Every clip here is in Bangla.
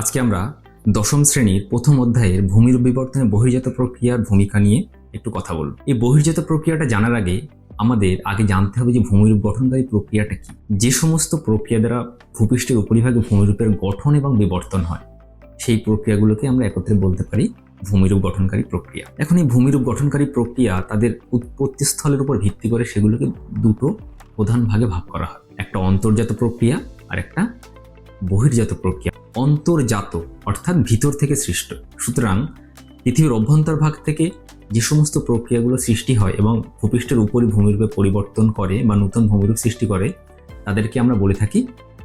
আজকে আমরা দশম শ্রেণির প্রথম অধ্যায়ের ভূমির বিবর্তনে বহির্জাত প্রক্রিয়ার ভূমিকা নিয়ে একটু কথা বলব। এই বহির্জাত প্রক্রিয়াটা জানার আগে আমাদের আগে জানতে হবে যে ভূমিরূপ গঠনকারী প্রক্রিয়াটা কি। যে সমস্ত প্রক্রিয়া দ্বারা ভূপৃষ্ঠের উপরিভাগে ভূমিরূপের গঠন এবং বিবর্তন হয়, সেই প্রক্রিয়াগুলোকে আমরা একত্রে বলতে পারি ভূমিরূপ গঠনকারী প্রক্রিয়া। এখন এই ভূমিরূপ গঠনকারী প্রক্রিয়া তাদের উৎপত্তি স্থলের উপর ভিত্তি করে সেগুলোকে দুটো প্রধান ভাগে ভাগ করা হয়। একটা অন্তর্জাত প্রক্রিয়া আর একটা বহির্জাত প্রক্রিয়া, অন্তর্জাত, অর্থাৎ ভিতর থেকে সৃষ্ট। সুতরাং পৃথিবীর অভ্যন্তর ভাগ থেকে যে সমস্ত প্রক্রিয়াগুলো সৃষ্টি হয় এবং ভূপৃষ্ঠের উপরই ভূমিরূপে পরিবর্তন করে বা নতুন ভূমিরূপ সৃষ্টি করে, তাদেরকে আমরা বলে থাকি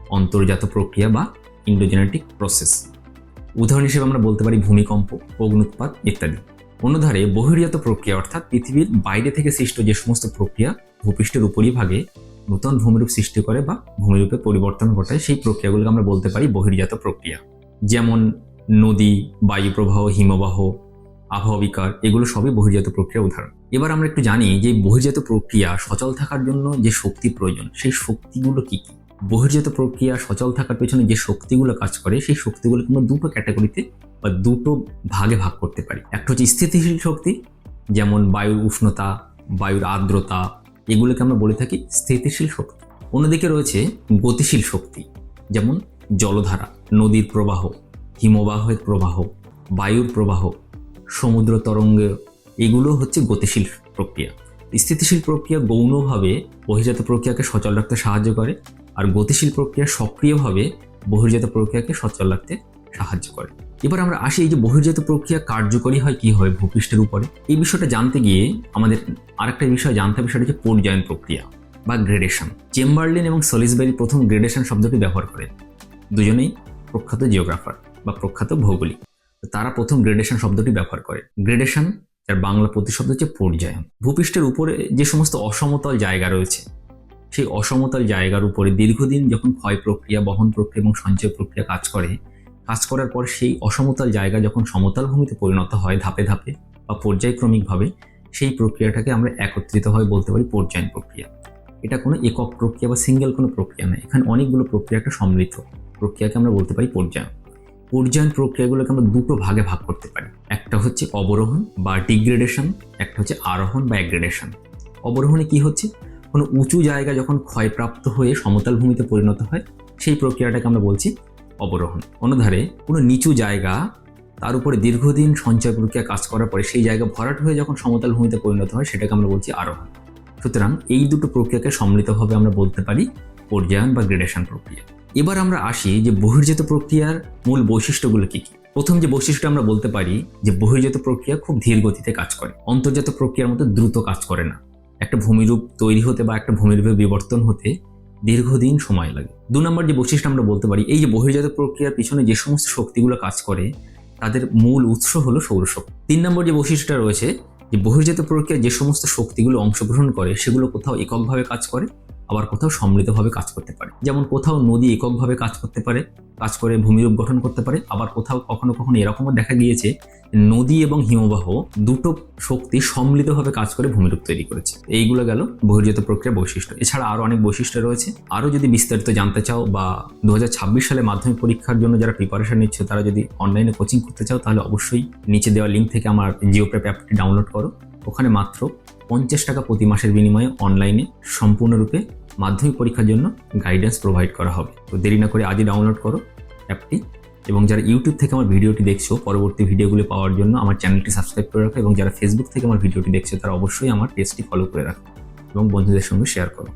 অন্তর্জাত প্রক্রিয়া বা ইন্ডোজেনেটিক প্রসেস। উদাহরণ হিসেবে আমরা বলতে পারি ভূমিকম্প অগ্নুৎপাত ইত্যাদি। অন্যধারে বহির্জাত প্রক্রিয়া, অর্থাৎ পৃথিবীর বাইরে থেকে সৃষ্ট যে সমস্ত প্রক্রিয়া ভূপৃষ্ঠের উপরিভাগে নতুন ভূমিরূপ সৃষ্টি করে বা ভূমিরূপে পরিবর্তন ঘটায়, সেই প্রক্রিয়াগুলোকে আমরা বলতে পারি বহির্জাত প্রক্রিয়া। যেমন নদী বায়ুপ্রবাহ হিমবাহ, আবহাওয়া বিকার, এগুলো সবই বহির্জাত প্রক্রিয়ার উদাহরণ। এবার আমরা একটু জানি যে বহির্জাত প্রক্রিয়া সচল থাকার জন্য যে শক্তি প্রয়োজন, সেই শক্তিগুলো কি কি? বহির্জাত প্রক্রিয়া সচল থাকার পেছনে যে শক্তিগুলো কাজ করে, সেই শক্তিগুলোকে আমরা দুটো ক্যাটাগরিতে বা দুটো ভাগে ভাগ করতে পারি। একটা হচ্ছে স্থিতিশীল শক্তি, যেমন বায়ুর উষ্ণতা, বায়ুর আর্দ্রতা এগুলোকে আমরা বলে থাকি স্থিতিশীল শক্তি। অন্যদিকে রয়েছে গতিশীল শক্তি, যেমন জলধারা, নদীর প্রবাহ, হিমবাহের প্রবাহ, বায়ুর প্রবাহ, সমুদ্র তরঙ্গ, এগুলো হচ্ছে গতিশীল প্রক্রিয়া। স্থিতিশীল প্রক্রিয়া গৌণভাবে বহির্জাত প্রক্রিয়াকে সচল রাখতে সাহায্য করে আর গতিশীল প্রক্রিয়া সক্রিয়ভাবে বহির্জাত প্রক্রিয়াকে সচল রাখতে সাহায্য করে। এবার আমরা আসি এই যে বহির্জাত প্রক্রিয়া কার্যকরী হয় কি হয় ভূপৃষ্ঠের উপরে। এই বিষয়টা জানতে গিয়ে আমাদের আরেকটা বিষয় জানতে হবে, সেটা হচ্ছে পর্যায়ন প্রক্রিয়া বা গ্রেডেশন চেম্বারলিন এবং সলিসবেরি প্রথম গ্রেডেশন শব্দটি ব্যবহার করেন। দুজনেই প্রখ্যাত জিওগ্রাফার বা প্রখ্যাত ভৌগোলিক। তারা প্রথম গ্রেডেশন শব্দটি ব্যবহার করে। গ্রেডেশন যার বাংলা প্রতিশব্দ হচ্ছে পর্যায়ন। ভূপৃষ্ঠের উপরে যে সমস্ত অসমতল জায়গা রয়েছে, সেই অসমতল জায়গার উপরে দীর্ঘদিন যখন ক্ষয় প্রক্রিয়া, বহন প্রক্রিয়া এবং সঞ্চয় প্রক্রিয়া কাজ করে কাজ করার পর সেই অসমতল জায়গা যখন সমতল ভূমিতে পরিণত হয় ধাপে ধাপে বা পর্যায়ক্রমিকভাবে, সেই প্রক্রিয়াটাকে আমরা একত্রিতভাবে বলতে পারি পর্যায়ন প্রক্রিয়া। এটা কোনো একক প্রক্রিয়া বা সিঙ্গেল কোনো প্রক্রিয়া নয়। এখানে অনেকগুলো প্রক্রিয়া একটা সম্মিলিত প্রক্রিয়াকে আমরা বলতে পারি পর্যায়ন। পর্যায়ন প্রক্রিয়াগুলোকে আমরা দুটো ভাগে ভাগ করতে পারি। একটা হচ্ছে অবরোহণ বা ডিগ্রেডেশন একটা হচ্ছে আরোহণ বা অ্যাগ্রেডেশন অবরোহণে কি হচ্ছে? কোনো উঁচু জায়গা যখন ক্ষয়প্রাপ্ত হয়ে সমতল ভূমিতে পরিণত হয়, সেই প্রক্রিয়াটাকে আমরা বলছি অবরোহণ। অন্যধারে, কোনো নিচু জায়গা, তার উপরে দীর্ঘদিন সঞ্চয় প্রক্রিয়া কাজ করার পরে সেই জায়গা ভরাট হয়ে যখন সমতল ভূমিতে পরিণত হয়, সেটাকে আমরা বলছি আরোহণ। সুতরাং এই দুটো প্রক্রিয়াকে সম্মিলিতভাবে আমরা বলতে পারি পর্যায়ন বা গ্রেডেশন প্রক্রিয়া। এবার আমরা আসি যে বহির্জাত প্রক্রিয়ার মূল বৈশিষ্ট্যগুলো কী কী? প্রথম যে বৈশিষ্ট্য আমরা বলতে পারি যে বহির্জাত প্রক্রিয়া খুব ধীর গতিতে কাজ করে। অন্তর্জাত প্রক্রিয়ার মতো দ্রুত কাজ করে না। একটা ভূমিরূপ তৈরি হতে বা একটা ভূমিরূপে বিবর্তন হতে দীর্ঘদিন সময় লাগে। দু নম্বর যে বৈশিষ্ট্য আমরা বলতে পারি, এই যে বহির্জাত প্রক্রিয়ার পিছনে যে সমস্ত শক্তিগুলো কাজ করে, তাদের মূল উৎস হলো সৌরশক্তি। তিন নম্বর যে বৈশিষ্ট্যটা রয়েছে, যে বহির্জাত প্রক্রিয়া যে সমস্ত শক্তিগুলো অংশগ্রহণ করে, সেগুলো কোথাও এককভাবে কাজ করে, আবার কোথাও সম্মিলিতভাবে কাজ করতে পারে। যেমন কোথাও নদী এককভাবে কাজ করতে পারে, কাজ করে ভূমিরূপ গঠন করতে পারে, আবার কোথাও কখনো কখনো এরকমও দেখা গিয়েছে নদী এবং হিমবাহ দুটো শক্তি সম্মিলিতভাবে কাজ করে ভূমিরূপ তৈরি করেছে। এইগুলো গেল বহির্জাত প্রক্রিয়া বৈশিষ্ট্য। এছাড়া আরও অনেক বৈশিষ্ট্য রয়েছে। আরও যদি বিস্তারিত জানতে চাও বা দু হাজার ছাব্বিশ সালে মাধ্যমিক পরীক্ষার জন্য যারা প্রিপারেশন নিচ্ছে, তারা যদি অনলাইনে কোচিং করতে চাও, তাহলে অবশ্যই নিচে দেওয়া লিঙ্ক থেকে আমার জিওপ্রেপ অ্যাপটি ডাউনলোড করো। ওখানে মাত্র পঞ্চাশ টাকা প্রতি মাসের বিনিময়ে অনলাইনে সম্পূর্ণরূপে মাধ্যমিক পরীক্ষার জন্য গাইডেন্স প্রোভাইড করা হবে। তো দেরি না করে আজই ডাউনলোড করো অ্যাপটি এবং যারা ইউটিউব থেকে আমার ভিডিওটি দেখছ, পরবর্তী ভিডিওগুলো পাওয়ার জন্য আমার চ্যানেলটি সাবস্ক্রাইব করে রাখো এবং যারা ফেসবুক থেকে আমার ভিডিওটি দেখছ, তারা অবশ্যই আমার পেজটি ফলো করে রাখো এবং বন্ধুদের সঙ্গে শেয়ার করো।